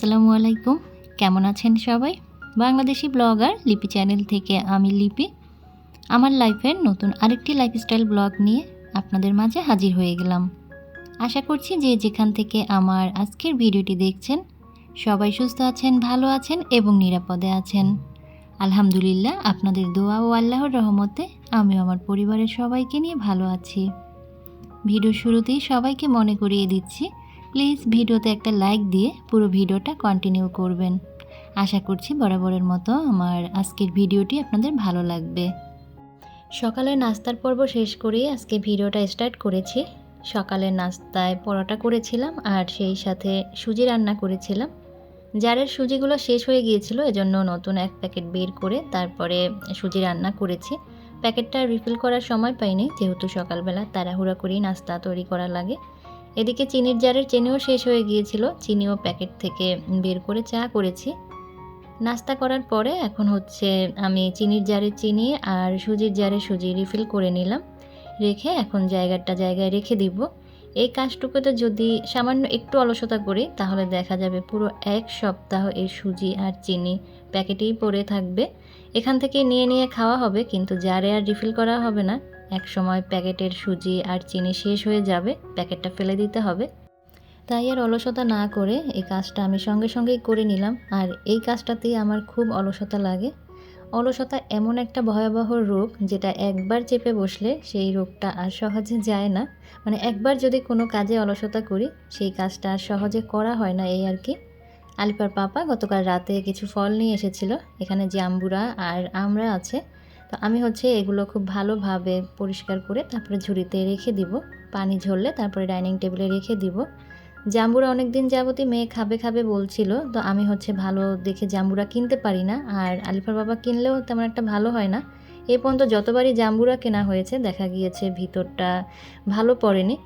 আসসালামু আলাইকুম। কেমন আছেন সবাই? বাংলাদেশি ব্লগার লিপি চ্যানেল থেকে আমি লিপি। আমার লাইফের নতুন আরেকটি লাইফস্টাইল ব্লগ নিয়ে আপনাদের মাঝে হাজির হয়ে গেলাম। আশা করছি যে যেখান থেকে আমার আজকের ভিডিওটি দেখছেন, সবাই সুস্থ আছেন, ভালো আছেন এবং নিরাপদে আছেন। আলহামদুলিল্লাহ, আপনাদের দোয়া ও আল্লাহর রহমতে আমি আমার পরিবারের সবাইকে নিয়ে ভালো আছি। ভিডিও শুরুতেই সবাইকে মনে করিয়ে দিচ্ছি প্লিজ ভিডিওতে একটা লাইক দিয়ে পুরো ভিডিওটা কন্টিনিউ করবেন। আশা করছি বরাবরের মতো আমার আজকের ভিডিওটি আপনাদের ভালো লাগবে। সকালের নাস্তার পর্ব শেষ করেই আজকে ভিডিওটা স্টার্ট করেছি। সকালের নাস্তায় পরোটা করেছিলাম আর সেই সাথে সুজি রান্না করেছিলাম। জারের সুজিগুলো শেষ হয়ে গিয়েছিল, এজন্য নতুন এক প্যাকেট বের করে তারপরে সুজি রান্না করেছি। প্যাকেটটা রিফিল করার সময় পাইনি, যেহেতু সকালবেলা তাড়াহুড়া করেই নাস্তা তৈরি করা লাগে। এদিকে চিনির জারের চিনিও শেষ হয়ে গিয়েছিল। চিনিও প্যাকেট থেকে বের করে চা করেছি। নাস্তা করার পরে এখন হচ্ছে আমি চিনির জারে চিনি আর সুজির জারে সুজি রিফিল করে নিলাম। রেখে এখন জায়গাটা জায়গায় রেখে দিব। এই কাজটুকুতে যদি সামান্য একটু অলসতা করি, তাহলে দেখা যাবে পুরো এক সপ্তাহ এই সুজি আর চিনি প্যাকেটেই পড়ে থাকবে। এখান থেকে নিয়ে নিয়ে খাওয়া হবে, কিন্তু জারে আর রিফিল করা হবে না। এক সময় প্যাকেটের সুজি আর চিনি শেষ হয়ে যাবে, প্যাকেটটা ফেলে দিতে হবে। তাই আর অলসতা না করে এই কাজটা আমি সঙ্গে সঙ্গেই করে নিলাম, আর এই কাজটাতেই আমার খুব অলসতা লাগে। অলসতা এমন একটা ভয়াবহ রোগ যেটা একবার চেপে বসলে সেই রোগটা আর সহজে যায় না। মানে একবার যদি কোনো কাজে অলসতা করি, সেই কাজটা আর সহজে করা হয় না এই আর কি। আলিপার পাপা গতকাল রাতে কিছু ফল নিয়ে এসেছিল, এখানে জাম্বুরা আর আমরা আছে তো আমি হচ্ছে এগুলো খুব ভালোভাবে পরিষ্কার করে তারপরে ঝুড়িতে রেখে দিব। পানি ঝরলে তারপরে ডাইনিং টেবিলে রেখে দিব। জাম্বুরা অনেক দিন যাবতই মেয়ে খাবে খাবে বলছিল, তো আমি হচ্ছে ভালো দেখে জাম্বুরা কিনতে পারি না। আর আলিফার বাবা কিনলেও তেমন একটা ভালো হয় না। এ পর্যন্ত যতবারই জাম্বুরা কেনা হয়েছে, দেখা গিয়েছে ভিতরটা ভালো পড়েনি।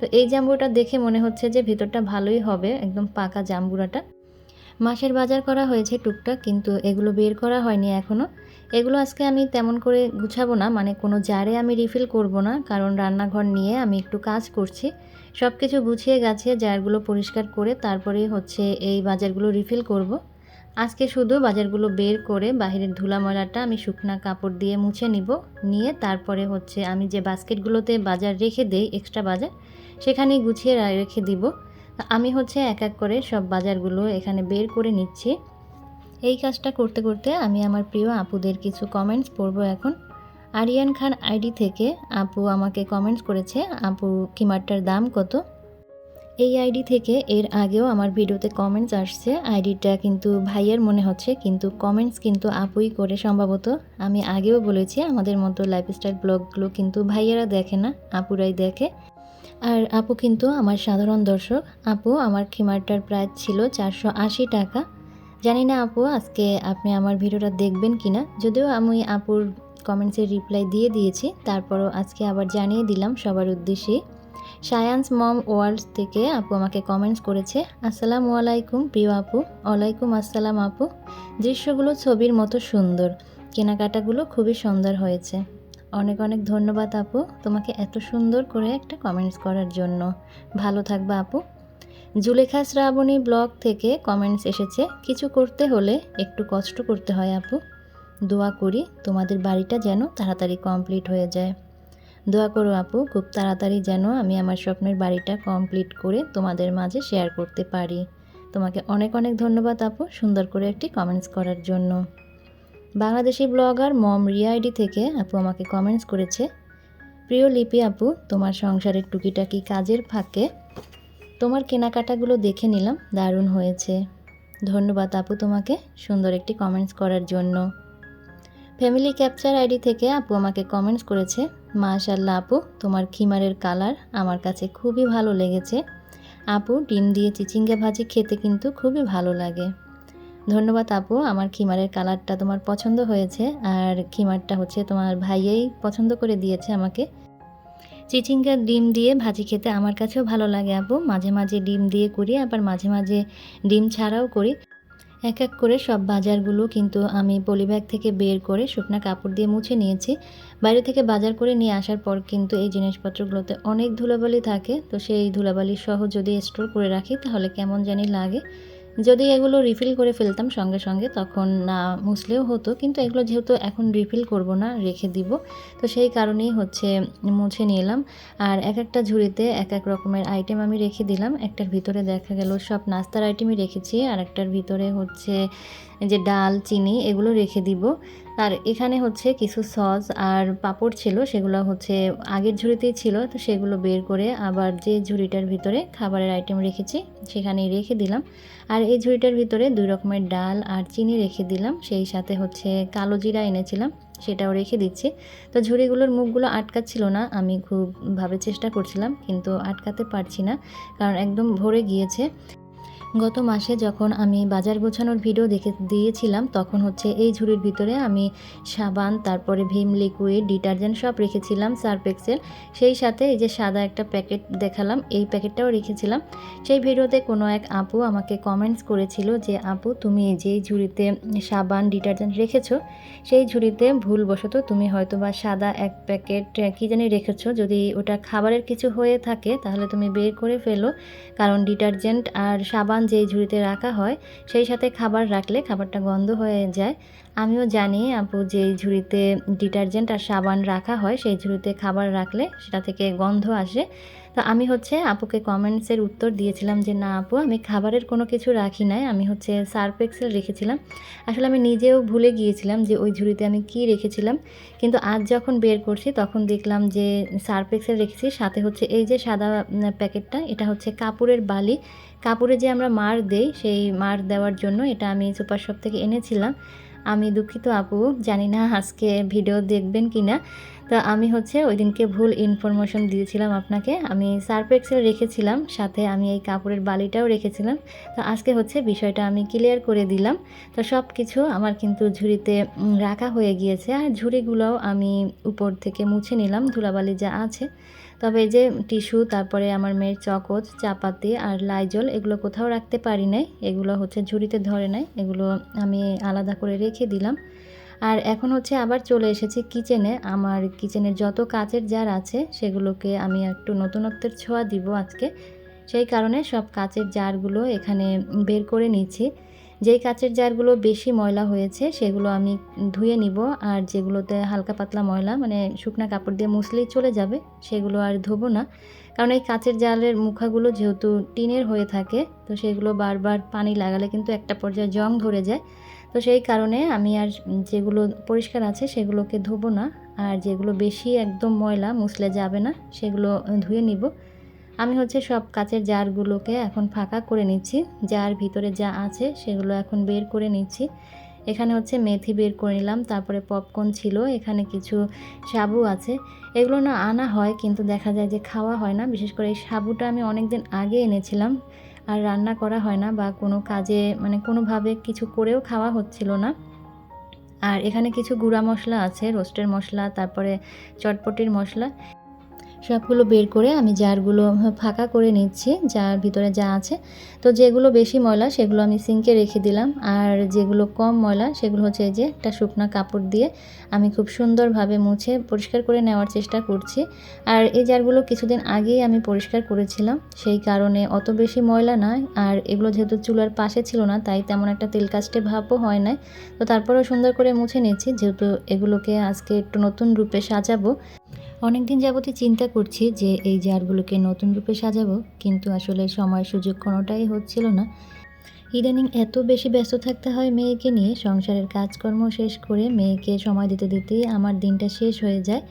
তো এই জাম্বুরাটা দেখে মনে হচ্ছে যে ভিতরটা ভালোই হবে, একদম পাকা জাম্বুরাটা। মাসের বাজার করা হয়েছে টুকটাক, কিন্তু এগুলো বের করা হয়নি এখনও এগুলো আজকে আমি তেমন করে গুছাবো না মানে কোনো জারে আমি রিফিল করব না, কারণ রান্নাঘর নিয়ে আমি একটু কাজ করছি। সব কিছু গুছিয়ে গেছে জারগুলো পরিষ্কার করে তারপরেই হচ্ছে এই বাজারগুলো রিফিল করব। আজকে শুধু বাজারগুলো বের করে বাহিরের ধুলা ময়লাটা আমি শুকনা কাপড় দিয়ে মুছে নিব, নিয়ে তারপরে হচ্ছে আমি যে বাস্কেটগুলোতে বাজার রেখে দেই এক্সট্রা বাজার, সেখানেই গুছিয়ে রেখে দিব। আমি হচ্ছে এক এক করে সব বাজারগুলো এখানে বের করে নিচ্ছি। এই কাজটা করতে করতে আমি আমার প্রিয় আপুদের কিছু কমেন্টস পড়ব এখন। আরিয়ান খান আইডি থেকে আপু আমাকে কমেন্টস করেছে, আপু, কিমারটার দাম কত? এই আইডি থেকে এর আগেও আমার ভিডিওতে কমেন্টস আসছে। আইডিটা কিন্তু ভাইয়ের মনে হচ্ছে, কিন্তু কমেন্টস কিন্তু আপুই করে সম্ভবত। আমি আগেও বলেছি, আমাদের মতো লাইফস্টাইল ব্লগগুলো কিন্তু ভাইয়েরা দেখে না, আপুরাই দেখে। আর আপু কিন্তু আমার সাধারণ দর্শক। আপু, আমার খিমারটার প্রাইস ছিল চারশো আশি টাকা। জানি না আপু, আজকে আপনি আমার ভিডিওটা দেখবেন কি না যদিও আমি আপুর কমেন্টসের রিপ্লাই দিয়ে দিয়েছি, তারপরও আজকে আবার জানিয়ে দিলাম সবার উদ্দেশ্যে। সায়ান্স মম ওয়ার্ল্ড থেকে আপু আমাকে কমেন্টস করেছে, আসসালামু আলাইকুম প্রিয় আপু, ওয়ালাইকুম আসসালাম আপু। দৃশ্যগুলো ছবির মতো সুন্দর, কেনাকাটাগুলো খুবই সুন্দর হয়েছে। অনেক অনেক ধন্যবাদ আপু তোমাকে এত সুন্দর করে একটা কমেন্টস করার জন্য। ভালো থাকবা আপু। জুলেখা শ্রাবণী ব্লগ থেকে কমেন্টস এসেছে, কিছু করতে হলে একটু কষ্ট করতে হয় আপু। দোয়া করি তোমাদের বাড়িটা যেন তাড়াতাড়ি কমপ্লিট হয়ে যায়। দোয়া করো আপু, খুব তাড়াতাড়ি যেন আমি আমার স্বপ্নের বাড়িটা কমপ্লিট করে তোমাদের মাঝে শেয়ার করতে পারি। তোমাকে অনেক অনেক ধন্যবাদ আপু সুন্দর করে একটি কমেন্টস করার জন্য। বাংলাদেশি ব্লগার মম রিয়া আইডি থেকে আপু আমাকে কমেন্টস করেছে, প্রিয় লিপি আপু, তোমার সংসারের টুকিটাকি কাজের ফাঁকে তোমার কেনাকাটাগুলো দেখে নিলাম, দারুণ হয়েছে। ধন্যবাদ আপু তোমাকে সুন্দর একটি কমেন্টস করার জন্য। ফ্যামিলি ক্যাপচার আইডি থেকে আপু আমাকে কমেন্টস করেছে মাশাল্লাহ আপু, তোমার খিমারের কালার আমার কাছে খুবই ভালো লেগেছে। আপু ডিম দিয়ে চিচিঙ্গা ভাজি খেতে কিন্তু খুবই ভালো লাগে। ধন্যবাদ আপু, আমার খিমারের কালারটা তোমার পছন্দ হয়েছে, আর খিমারটা হচ্ছে তোমার ভাইয়াই পছন্দ করে দিয়েছে আমাকে। চিচিঙ্গার ডিম দিয়ে ভাজি খেতে আমার কাছেও ভালো লাগে আপু, মাঝে মাঝে ডিম দিয়ে করি, আবার মাঝে মাঝে ডিম ছাড়াও করি। এক এক করে সব বাজারগুলো কিন্তু আমি পলিব্যাগ থেকে বের করে শুকনো কাপড় দিয়ে মুছে নিয়েছি। বাইরে থেকে বাজার করে নিয়ে আসার পর কিন্তু এই জিনিসপত্রগুলোতে অনেক ধুলাবালি থাকে, তো সেই ধুলাবালি সহ যদি স্টোর করে রাখি তাহলে কেমন জানি লাগে। যদি এগুলো রিফিল করে ফেলতাম সঙ্গে সঙ্গে, তখন, না, মুছলেও হতো। কিন্তু এগুলো যেহেতু এখন রিফিল করব না, রেখে দিব। তো সেই কারণেই হচ্ছে মুছে নিলাম। আর এক একটা ঝুড়িতে এক এক রকমের আইটেম আমি রেখে দিলাম। একটার ভিতরে দেখা গেল সব নাস্তার আইটেমই রেখেছি। আর একটার ভিতরে হচ্ছে যে ডাল, চিনি, এগুলো রেখে দিব। আর এখানে হচ্ছে কিছু সস আর পাঁপড় ছিল, সেগুলো হচ্ছে আগের ঝুড়িতেই ছিল, তো সেগুলো বের করে আবার যে ঝুড়িটার ভিতরে খাবারের আইটেম রেখেছি, সেখানেই রেখে দিলাম। আর এই ঝুড়িটার ভিতরে দুই রকমের ডাল আর চিনি রেখে দিলাম, সেই সাথে হচ্ছে কালো জিরা এনেছিলাম, সেটাও রেখে দিচ্ছি। তো ঝুড়িগুলোর মুখগুলো আটকাচ্ছিল না, আমি খুব ভাবে চেষ্টা করছিলাম, কিন্তু আটকাতে পারছি না, কারণ একদম ভরে গিয়েছে। গত মাসে যখন আমি বাজার গোছানোর ভিডিও দেখে দিয়েছিলাম, তখন হচ্ছে এই ঝুড়ির ভিতরে আমি সাবান, তারপরে ভীম লিকুইড ডিটারজেন্ট সব রেখেছিলাম সার্ফ এক্সেল সেই সাথে এই যে সাদা একটা প্যাকেট দেখালাম, এই প্যাকেটটাও রেখেছিলাম। সেই ভিডিওতে কোনো এক আপু আমাকে কমেন্টস করেছিল যে, আপু, তুমি যেই ঝুড়িতে সাবান ডিটারজেন্ট রেখেছো, সেই ঝুড়িতে ভুলবশত তুমি হয়তো বা সাদা এক প্যাকেট কী জানি রেখেছো, যদি ওটা খাবারের কিছু হয়ে থাকে, তাহলে তুমি বের করে ফেলো। কারণ ডিটারজেন্ট আর সাবান যেই ঝুড়িতে রাখা হয়, সেই সাথে খাবার রাখলে খাবারটা গন্ধ হয়ে যায়। আমিও জানি আপু যেই ঝুড়িতে ডিটারজেন্ট আর সাবান রাখা হয়, সেই ঝুড়িতে খাবার রাখলে সেটা থেকে গন্ধ আসে। তো আমি হচ্ছে আপুকে কমেন্টসের উত্তর দিয়েছিলাম যে, না আপু, আমি খাবারের কোনো কিছু রাখি নাই। আমি হচ্ছে সার্ফ এক্সেল রেখেছিলাম। আসলে আমি নিজেও ভুলে গিয়েছিলাম যে, ওই ঝুড়িতে আমি কি রেখেছিলাম। কিন্তু আজ যখন বের করছি, তখন দেখলাম যে, সার্ফ এক্সেল রেখেছি। সাথে হচ্ছে এই যে সাদা প্যাকেটটা, এটা হচ্ছে কাপড়ের বালি। কাপড়ে যে আমরা মার দেই, সেই মার দেওয়ার জন্য এটা আমি সুপার শপ থেকে এনেছিলাম। আমি দুঃখিত আপু, জানি না আজকে ভিডিও দেখবেন কি না তো আমি হচ্ছে ওই দিনকে ভুল ইনফরমেশন দিয়েছিলাম আপনাকে। আমি সার্ফ এক্সেল রেখেছিলাম, সাথে আমি এই কাপড়ের বালিটাও রেখেছিলাম। তো আজকে হচ্ছে বিষয়টা আমি ক্লিয়ার করে দিলাম। তো সব কিছু আমার কিন্তু ঝুড়িতে রাখা হয়ে গিয়েছে। আর ঝুড়িগুলোও আমি উপর থেকে মুছে নিলাম, ধুলাবালি যা আছে। তবে এই যে টিস্যু, তারপরে আমার মেয়ের চকচ, চাপাতি আর লাইজল এগুলো কোথাও রাখতে পারি নাই। এগুলো হচ্ছে ঝুড়িতে ধরে নাই। এগুলো আমি আলাদা করে রেখে দিলাম। আর এখন হচ্ছে আবার চলে এসেছি কিচেনে। আমার কিচেনের যত কাচের জার আছে, সেগুলোকে আমি একটু নতুনত্বের ছোঁয়া দিব আজকে। সেই কারণে সব কাচের জারগুলো এখানে বের করে নিচ্ছি। যেই কাচের জারগুলো বেশি ময়লা হয়েছে, সেগুলো আমি ধুয়ে নিব। আর যেগুলোতে হালকা পাতলা ময়লা মানে শুকনা কাপড় দিয়ে মুছলেই চলে যাবে, সেগুলো আর ধোবো না। কারণ এই কাচের জালের মুখাগুলো যেহেতু টিনের হয়ে থাকে, তো সেগুলো বারবার পানি লাগালে কিন্তু একটা পর্যায়ে জং ধরে যায়। তো সেই কারণে আমি আর যেগুলো পরিষ্কার আছে, সেগুলোকে ধোবো না। আর যেগুলো বেশি একদম ময়লা, মুছলে যাবে না, সেগুলো ধুয়ে নিব। আমি হচ্ছে সব কাচের জারগুলোকে এখন ফাঁকা করে নিচ্ছি। যার ভিতরে যা আছে সেগুলো এখন বের করে নিচ্ছি। এখানে হচ্ছে মেথি বের করে নিলাম, তারপরে পপকর্ন ছিল, এখানে কিছু সাবু আছে। এগুলো না আনা হয়, কিন্তু দেখা যায় যে খাওয়া হয় না। বিশেষ করে এই সাবুটা আমি অনেক দিন আগে এনেছিলাম, আর রান্না করা হয় না বা কোনো কাজে মানে কোনোভাবে কিছু করেও খাওয়া হচ্ছিল না। আর এখানে কিছু গুঁড়া মশলা আছে, রোস্টের মশলা, তারপরে চটপটির মশলা। সবগুলো বের করে আমি জারগুলো ফাঁকা করে নিচ্ছি, যার ভিতরে যা আছে। তো যেগুলো বেশি ময়লা, সেগুলো আমি সিঙ্কে রেখে দিলাম। আর যেগুলো কম ময়লা, সেগুলো হচ্ছে যে একটা শুকনা কাপড় দিয়ে আমি খুব সুন্দরভাবে মুছে পরিষ্কার করে নেওয়ার চেষ্টা করছি। আর এই জারগুলো কিছুদিন আগেই আমি পরিষ্কার করেছিলাম। সেই কারণে অত বেশি ময়লা নয়। আর এগুলো যেহেতু চুলার পাশে ছিল না, তাই তেমন একটা তেল কাস্টে ভাবও হয় না তো তারপরেও সুন্দর করে মুছে নিচ্ছি। যেহেতু এগুলোকে আজকে একটু নতুন রূপে সাজাবো। অনেক দিন যাবতই চিন্তা করছি যে এই জারগুলোকে নতুন রূপে সাজাবো, কিন্তু আসলে সময় সুযোগ কোনোটাই হচ্ছিল না। ইদানিং এত বেশি ব্যস্ত থাকতে হয় মেয়েকে নিয়ে, সংসারের কাজকর্ম শেষ করে মেয়েকে সময় দিতে দিতেই আমার দিনটা শেষ হয়ে যায়।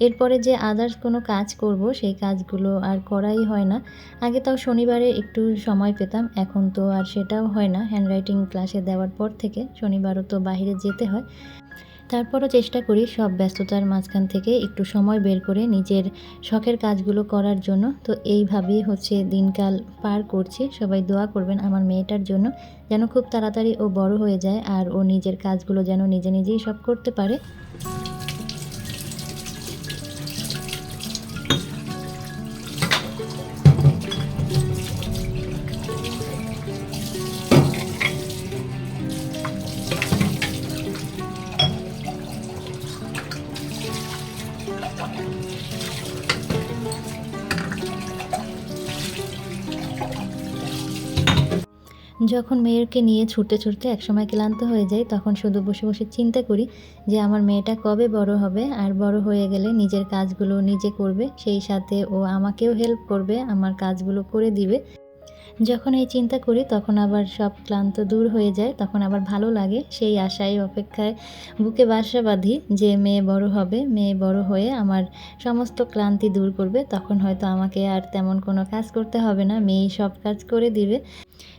এরপরে যে আদার্স কোনো কাজ করব, সেই কাজগুলো আর করাই হয় না। আগে তাও শনিবারে একটু সময় পেতাম, এখন তো আর সেটাও হয় না। হ্যান্ডরাইটিং ক্লাসে দেওয়ার পর থেকে শনিবারও তো বাইরে যেতে হয়। তারপরও চেষ্টা করি সব ব্যস্ততার মাঝখান থেকে একটু সময় বের করে নিজের শখের কাজগুলো করার জন্য। তো এইভাবেই হচ্ছে দিনকাল পার করছি। সবাই দোয়া করবেন আমার মেয়েটার জন্য যেন খুব তাড়াতাড়ি ও বড় হয়ে যায় আর ও নিজের কাজগুলো যেন নিজে নিজেই সব করতে পারে। যখন মেয়েরকে নিয়ে ছুটতে ছুটতে একসময় ক্লান্ত হয়ে যাই, তখন শুধু বসে বসে চিন্তা করি যে আমার মেয়েটা কবে বড় হবে। আর বড় হয়ে গেলে নিজের কাজগুলো নিজে করবে, সেই সাথে ও আমাকেও হেল্প করবে, আমার কাজগুলো করে দিবে। যখন এই চিন্তা করি, তখন আবার সব ক্লান্ত দূর হয়ে যায়, তখন আবার ভালো লাগে। সেই আশায়, অপেক্ষায় বুকে বাসা বাঁধি যে মেয়ে বড় হবে, মেয়ে বড় হয়ে আমার সমস্ত ক্লান্তি দূর করবে, তখন হয়তো আমাকে আর তেমন কোনো কাজ করতে হবে না, মেয়েই সব কাজ করে দিবে।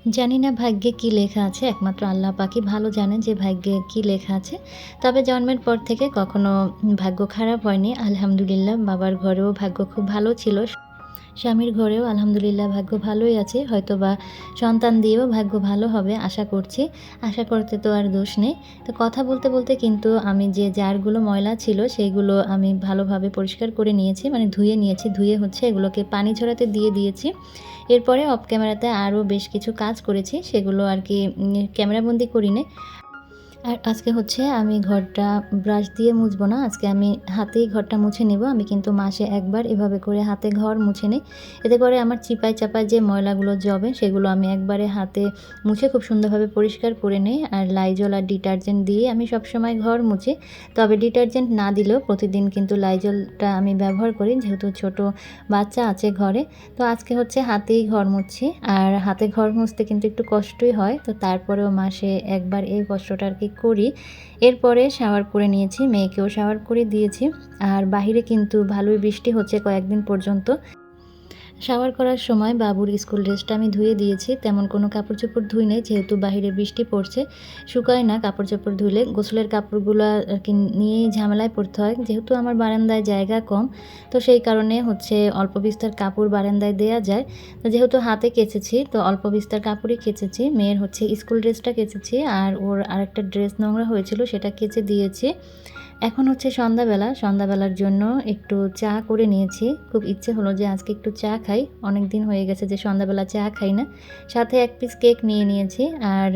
জানি না ভাগ্যে কি লেখা আছে, একমাত্র আল্লাহ পাকি ভালো জানে যে ভাগ্যে কি লেখা আছে। তবে জন্মের পর থেকে কখনো ভাগ্য খারাপ হয়নি, আলহামদুলিল্লাহ, বাবার ঘরেও ভাগ্য খুব ভালো ছিল। স্বামীর ঘরেও আলহামদুলিল্লাহ ভাগ্য ভালোই আছে হয়তো বা সন্তান দিয়েও ভাগ্য ভালো হবে, আশা করছি। আশা করতে তো আর দোষ নেই। তো কথা বলতে বলতে কিন্তু আমি যে জারগুলো ময়লা ছিল সেইগুলো আমি ভালোভাবে পরিষ্কার করে নিয়েছি মানে ধুয়ে নিয়েছি, ধুয়ে হচ্ছে এগুলোকে পানি ঝরাতে দিয়ে দিয়েছি। এরপরে অফ ক্যামেরাতে আরও বেশ কিছু কাজ করেছি, সেগুলো আর কি ক্যামেরাবন্দি করি নে আর আজকে হচ্ছে আমি ঘরটা ব্রাশ দিয়ে মুছবো না। আজকে আমি হাতেই ঘরটা মুছে নেব। আমি কিন্তু মাসে একবার এভাবে করে হাতে ঘর মুছে নিই। এতে করে আমার চিপায় চাপায় যে ময়লাগুলো জবে সেগুলো আমি একবারে হাতে মুছে খুব সুন্দরভাবে পরিষ্কার করে নিই। আর লাইজল আর ডিটারজেন্ট দিয়ে আমি সবসময় ঘর মুছি। তবে ডিটারজেন্ট না দিলেও প্রতিদিন কিন্তু লাইজলটা আমি ব্যবহার করি, যেহেতু ছোট বাচ্চা আছে ঘরে। তো আজকে হচ্ছে হাতেই ঘর মুছছি আর হাতে ঘর মুছতে কিন্তু একটু কষ্টই হয়। তো তারপরেও মাসে একবার এই কষ্টটা আর কি করি। এরপরে শাওয়ার করে নিয়েছি, মেয়েকেও শাওয়ার করে দিয়েছি। আর বাহিরে কিন্তু ভালোই বৃষ্টি হচ্ছে কয়েকদিন পর্যন্ত। শাওয়ার করার সময় বাবুর স্কুল ড্রেসটা আমি ধুয়ে দিয়েছি। তেমন কোনো কাপড় চোপড় ধুই নেই, যেহেতু বাহিরে বৃষ্টি পড়ছে। শুকায় না কাপড় চোপড় ধুলে গোসলের কাপড়গুলো নিয়েই ঝামেলায় পড়তে হয়। যেহেতু আমার বারান্দায় জায়গা কম, তো সেই কারণে হচ্ছে অল্প বিস্তার কাপড় বারান্দায় দেয়া যায়। তো যেহেতু হাতে কেচেছি, তো অল্প বিস্তার কাপড়ই কেচেছি। মেয়ের হচ্ছে স্কুল ড্রেসটা কেচেছি আর ওর আরেকটা ড্রেস নোংরা হয়েছিল, সেটা কেচে দিয়েছি। এখন হচ্ছে সন্ধ্যাবেলা। সন্ধ্যাবেলার জন্য একটু চা করে নিয়েছি। খুব ইচ্ছে হলো যে আজকে একটু চা খাই। অনেক দিন হয়ে গেছে যে সন্ধ্যাবেলা চা খাই না। সাথে এক পিস কেক নিয়ে নিয়েছি। আর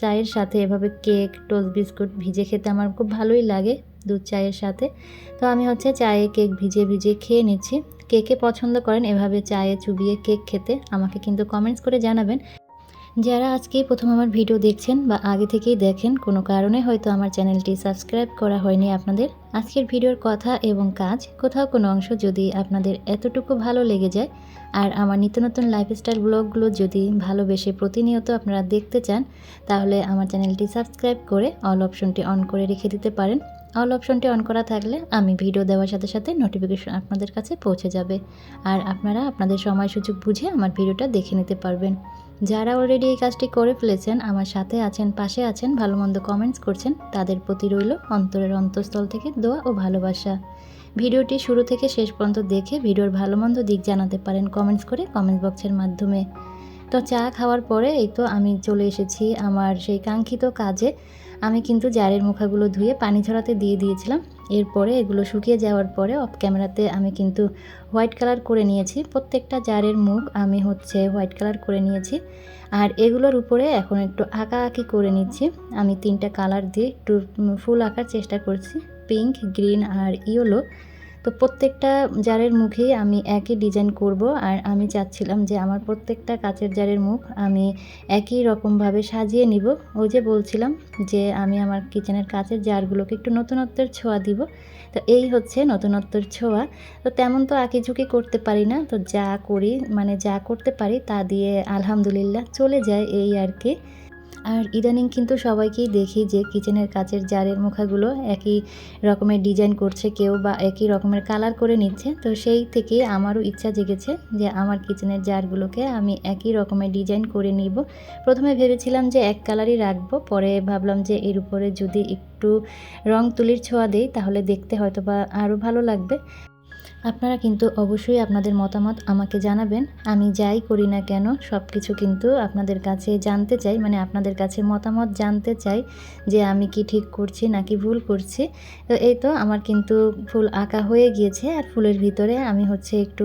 চায়ের সাথে এভাবে কেক টোস্ট বিস্কুট ভিজে খেতে আমার খুব ভালোই লাগে দুধ চায়ের সাথে। তো আমি হচ্ছে চায়ে কেক ভিজে ভিজে খেয়ে নিচ্ছি। কেকে পছন্দ করেন এভাবে চায়ে চুবিয়ে কেক খেতে আমাকে কিন্তু কমেন্টস করে জানাবেন। যারা আজকে প্রথম আমার ভিডিও দেখছেন বা আগে থেকেই দেখেন, কোনো কারণে হয়তো আমার চ্যানেলটি সাবস্ক্রাইব করা হয়নি আপনাদের। আজকের ভিডিওর কথা এবং কাজ, কোথাও কোনো অংশ যদি আপনাদের এতটুকু ভালো লেগে যায়, আর আমার নিত্য নতুন লাইফস্টাইল ব্লগগুলো যদি ভালোবেসে প্রতিনিয়ত আপনারা দেখতে চান, তাহলে আমার চ্যানেলটি সাবস্ক্রাইব করে অল অপশনটি অন করে রেখে দিতে পারেন। অল অপশনটি অন করা থাকলে আমি ভিডিও দেওয়ার সাথে সাথে নোটিফিকেশন আপনাদের কাছে পৌঁছে যাবে। আর আপনারা আপনাদের সময় সুযোগ বুঝে আমার ভিডিওটা দেখে নিতে পারবেন। যারা অলরেডি এই কাজটি করে ফেলেছেন, আমার সাথে আছেন, পাশে আছেন ভালো মন্দ কমেন্টস করছেন, তাদের প্রতি রইল অন্তরের অন্তঃস্থল থেকে দোয়া ও ভালোবাসা। ভিডিওটি শুরু থেকে শেষ পর্যন্ত দেখে ভিডিওর ভালো মন্দ দিক জানাতে পারেন কমেন্টস করে কমেন্ট বক্সের মাধ্যমে। তো চা খাওয়ার পরে এই তো আমি চলে এসেছি আমার সেই কাঙ্ক্ষিত কাজে। আমি কিন্তু জারের মুখাগুলো ধুয়ে পানি ছড়াতে দিয়ে দিয়েছিলাম। এরপরে এগুলো শুকিয়ে যাওয়ার পরে অফ ক্যামেরাতে আমি কিন্তু হোয়াইট কালার করে নিয়েছি। প্রত্যেকটা জারের মুখ আমি হচ্ছে হোয়াইট কালার করে নিয়েছি। আর এগুলোর উপরে এখন একটু আঁকা আঁকি করে নিচ্ছি। আমি তিনটা কালার দিয়ে একটু ফুল আঁকার চেষ্টা করছি। পিঙ্ক গ্রিন আর ইয়েলো তো প্রত্যেকটা জারের মুখেই আমি একই ডিজাইন করব আর আমি চাচ্ছিলাম যে আমার প্রত্যেকটা কাচের জারের মুখ আমি একই রকমভাবে সাজিয়ে নিব। ওই যে বলছিলাম যে আমি আমার কিচেনের কাচের জারগুলোকে একটু নতুনত্বের ছোঁয়া দিব। তো এই হচ্ছে নতুনত্বের ছোঁয়া। তো তেমন তো আঁকি ঝুঁকি করতে পারি না। তো যা করি মানে যা করতে পারি তা দিয়ে আলহামদুলিল্লাহ চলে যায় এই আর কি। আর ইদানিং কিন্তু সবাইকেই দেখি যে কিচেনের কাচের জারের মুখাগুলো একই রকমের ডিজাইন করছে কেউ বা একই রকমের কালার করে নিচ্ছে। তো সেই থেকে আমারও ইচ্ছা জেগেছে যে আমার কিচেনের জারগুলোকে আমি একই রকমের ডিজাইন করে নিব। প্রথমে ভেবেছিলাম যে এক কালারই রাখব, পরে ভাবলাম যে এর উপরে যদি একটু রং তুলির ছোঁয়া দেই, তাহলে দেখতে হয়তো বা আরও ভালো লাগবে। আপনারা কিন্তু অবশ্যই আপনাদের মতামত আমাকে জানাবেন। আমি যাই করি না কেন সব কিছু কিন্তু আপনাদের কাছে জানতে চাই মানে আপনাদের কাছে মতামত জানতে চাই যে আমি কি ঠিক করছি নাকি ভুল করছি। তো এই তো আমার কিন্তু ফুল আঁকা হয়ে গিয়েছে আর ফুলের ভিতরে আমি হচ্ছে একটু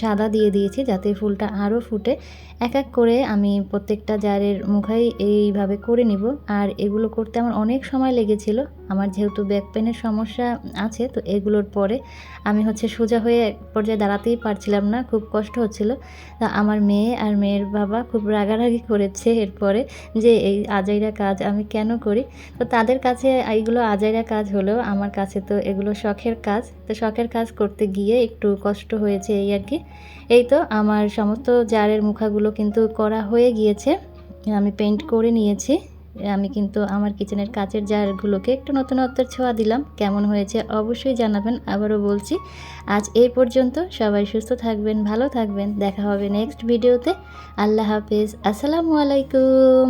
সাদা দিয়ে দিয়েছি যাতে ফুলটা আরও ফুটে। এক এক করে আমি প্রত্যেকটা জারের মুখাই এইভাবে করে নিব। আর এগুলো করতে আমার অনেক সময় লেগেছিল। আমার যেহেতু ব্যাক পেনের সমস্যা আছে, তো এগুলোর পরে আমি হচ্ছে সোজা হয়ে এক পর্যায়ে দাঁড়াতেই পারছিলাম না, খুব কষ্ট হচ্ছিল। তা আমার মেয়ে আর মেয়ের বাবা খুব রাগারাগি করেছে এরপরে যে, এই আজাইরা কাজ আমি কেন করি? তো তাদের কাছে এইগুলো আজাইরা কাজ হলেও আমার কাছে তো এগুলো শখের কাজ। তো শখের কাজ করতে গিয়ে একটু কষ্ট হয়েছে এই আর কি। এই তো আমার সমস্ত জারের মুখাগুলো কিন্তু করা হয়ে গিয়েছে। আমি পেইন্ট করে নিয়েছি। আমি কিন্তু আমার কিচেনের কাচের জারগুলোকে একটু নতুনত্বের ছোঁয়া দিলাম। কেমন হয়েছে অবশ্যই জানাবেন, আবারও বলছি। আজ এই পর্যন্ত সবাই সুস্থ থাকবেন, ভালো থাকবেন। দেখা হবে নেক্সট ভিডিওতে আল্লাহ হাফিজ। আসসালামু আলাইকুম।